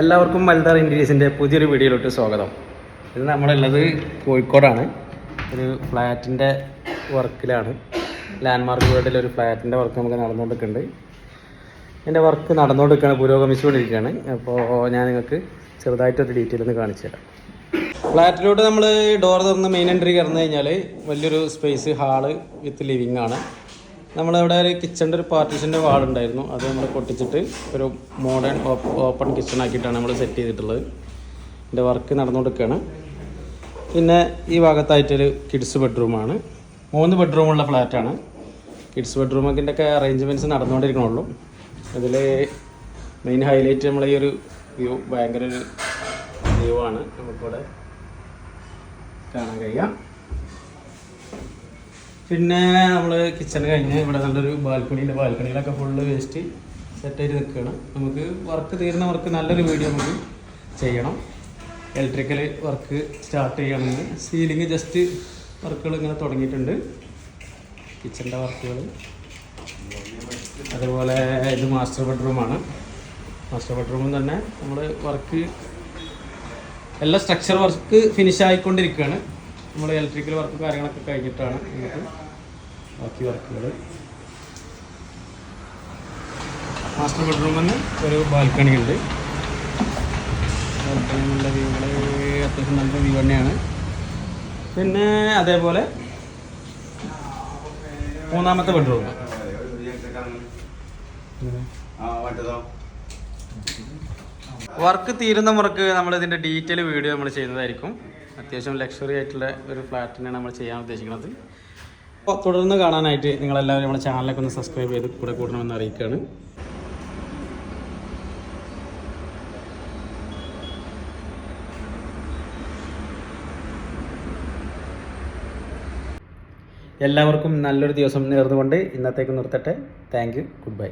എല്ലാവർക്കും മൽദാർ ഇൻഡീസിന്റെ പുതിയൊരു വീഡിയോയിലോട്ട് സ്വാഗതം. ഇത് നമ്മളുള്ളത് കോഴിക്കോടാണ്. ഒരു ഫ്ലാറ്റിന്റെ വർക്കിലാണ്. ലാൻഡ് മാർക്ക് വേർഡിൽ ഒരു ഫ്ലാറ്റിന്റെ വർക്ക് നമുക്ക് നടന്നുകൊണ്ടിരിക്കുന്നുണ്ട്. എന്റെ വർക്ക് നടന്നുകൊണ്ടിരിക്കുകയാണ് പുരോഗമിച്ചുകൊണ്ടിരിക്കുകയാണ്. അപ്പോൾ ഞാൻ നിങ്ങൾക്ക് ചെറുതായിട്ടൊരു ഡീറ്റെയിൽ ഒന്ന് കാണിച്ചു തരാം. ഫ്ലാറ്റിലോട്ട് നമ്മൾ ഡോർ തുറന്ന് മെയിൻ എൻട്രി കയറുന്നു കഴിഞ്ഞാൽ വലിയൊരു സ്പേസ് ഹാൾ വിത്ത് ലിവിങ് ആണ്. നമ്മളിവിടെ ഒരു കിച്ചണിന്റെ ഒരു പാർട്ടീഷന്റെ വാൾ ഉണ്ടായിരുന്നു അത് നമ്മൾ പൊട്ടിച്ചിട്ട് ഒരു മോഡേൺ ഓപ്പൺ കിച്ചൺ ആക്കിയിട്ടാണ് നമ്മൾ സെറ്റ് ചെയ്തിട്ടുള്ളത്. എന്റെ വർക്ക് നടന്നുകൊടുക്കുകയാണ് പിന്നെ ഈ ഭാഗത്തായിട്ടൊരു കിഡ്സ് ബെഡ്റൂമാണ് മൂന്ന് ബെഡ്റൂമുള്ള ഫ്ലാറ്റാണ് കിഡ്സ് ബെഡ്റൂമൊക്കെ ഒക്കെ അറേഞ്ച്മെന്റ്സ് നടന്നുകൊണ്ടിരിക്കണുള്ളൂ. അതിൽ മെയിൻ ഹൈലൈറ്റ് നമ്മൾ ഈ ഒരു വ്യൂ ഭയങ്കര ഒരു വ്യൂ ആണ്. നമുക്കിവിടെ കാണാൻ കഴിയാം. പിന്നെ നമ്മൾ കിച്ചൺ കഴിഞ്ഞ് ഇവിടെ നല്ലൊരു ബാൽക്കണിയിലെ ബാൽക്കണിയിലൊക്കെ ഫുള്ള് വേസ്റ്റ് സെറ്റ് ആയിട്ട് നിൽക്കുകയാണ് നമുക്ക് വർക്ക് തീരുന്ന വർക്ക് നല്ലൊരു വീഡിയോ നമുക്ക് ചെയ്യണം. ഇലക്ട്രിക്കൽ വർക്ക് സ്റ്റാർട്ട് ചെയ്യണമെങ്കിൽ സീലിംഗ് ജസ്റ്റ് വർക്കുകൾ ഇങ്ങനെ തുടങ്ങിയിട്ടുണ്ട്. കിച്ചന്റെ വർക്കുകൾ അതുപോലെ ഇത് മാസ്റ്റർ ബെഡ്റൂമാണ് മാസ്റ്റർ ബെഡ്റൂമിൽ തന്നെ നമ്മൾ വർക്ക് എല്ലാ സ്ട്രക്ചർ വർക്ക് ഫിനിഷ് ആയിക്കൊണ്ടിരിക്കുകയാണ് നമ്മൾ ഇലക്ട്രിക്കൽ വർക്ക് കാര്യങ്ങളൊക്കെ കഴിഞ്ഞിട്ടാണ് നമുക്ക് ബാക്കി വർക്കുകൾ മാസ്റ്റർ ബെഡ്റൂമിൽ ഒരു ബാൽക്കണി ഉണ്ട്. ബാൽക്കണിയിലുള്ള വ്യൂകൾ അത്യാവശ്യം നല്ല വ്യൂ തന്നെയാണ്. പിന്നെ അതേപോലെ മൂന്നാമത്തെ ബെഡ്റൂം വർക്ക് തീരുന്ന മുറക്ക് നമ്മൾ ഇതിന്റെ ഡീറ്റെയിൽ വീഡിയോ നമ്മൾ ചെയ്യുന്നതായിരിക്കും. അത്യാവശ്യം ലക്ഷറി ആയിട്ടുള്ള ഒരു ഫ്ലാറ്റിനാണ് നമ്മൾ ചെയ്യാൻ ഉദ്ദേശിക്കുന്നത്. അപ്പോൾ തുടർന്ന് കാണാനായിട്ട് നിങ്ങളെല്ലാവരും നമ്മുടെ ചാനലൊക്കെ ഒന്ന് സബ്സ്ക്രൈബ് ചെയ്ത് കൂടെ കൂടണമെന്ന് അറിയിക്കുകയാണ്. എല്ലാവർക്കും നല്ലൊരു ദിവസം നേർന്നുകൊണ്ട് ഇന്നത്തേക്ക് നിർത്തട്ടെ. Thank you good bye